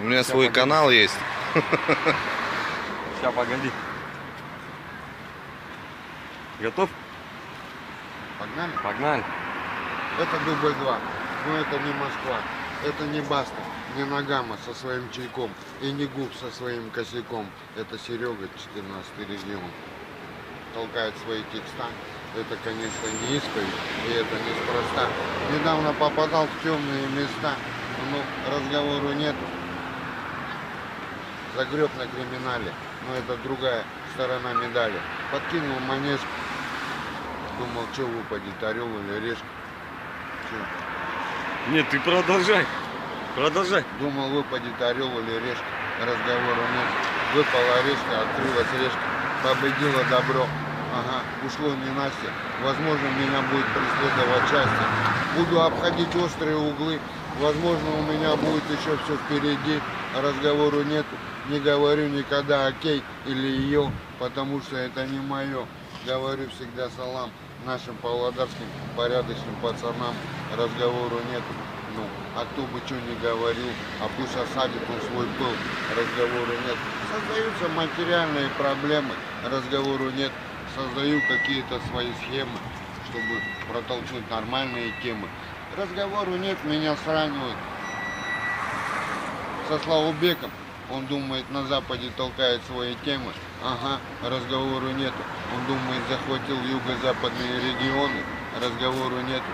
У меня Ща, свой погоди. канал есть. Сейчас, погоди. Готов? Погнали? Погнали. Это дубль 2. Но это не Москва. Это не Баста, не Нагама со своим чайком и не Губ со своим косяком. Это Серега, 14 регион. Толкает свои текста. Это, конечно, не исповедь, и это неспроста. Недавно попадал в темные места, но разговору нет. Загреб на криминале, но это другая сторона медали. Подкинул манежку, думал, что выпадет, орел или решка. Чё? Нет, ты продолжай. Продолжай. Думал, выпадет орел или решка. Разговора нет. Выпала решка, открылась решка. Победила добро. Ага, ушло не Настя. Возможно, меня будет преследовать счастье. Буду обходить острые углы. Возможно, у меня будет еще все впереди. Разговору нет. Не говорю никогда окей или ее, потому что это не мое. Говорю всегда салам нашим павлодарским порядочным пацанам. Разговору нет. Ну, а кто бы что ни говорил, а пусть осадит он свой пыл, разговору нет. Создаются материальные проблемы, разговору нет. Создаю какие-то свои схемы, чтобы протолкнуть нормальные темы. Разговору нет, меня сравнивают со Славубеком. Он думает, на Западе толкает свои темы. Ага, разговору нету. Он думает, захватил юго-западные регионы. Разговору нету.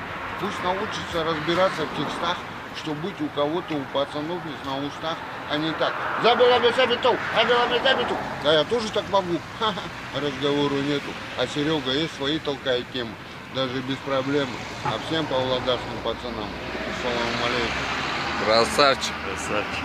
Пусть научится разбираться в текстах, что быть у кого-то, у пацанов есть на устах, а не так. Забила забиту, забила забиту. Да я тоже так могу. Ха-ха. Разговору нету. А Серега есть свои толкает темы. Даже без проблем. А всем павлодарским пацанам. Салам алейкум. Красавчик. Красавчик.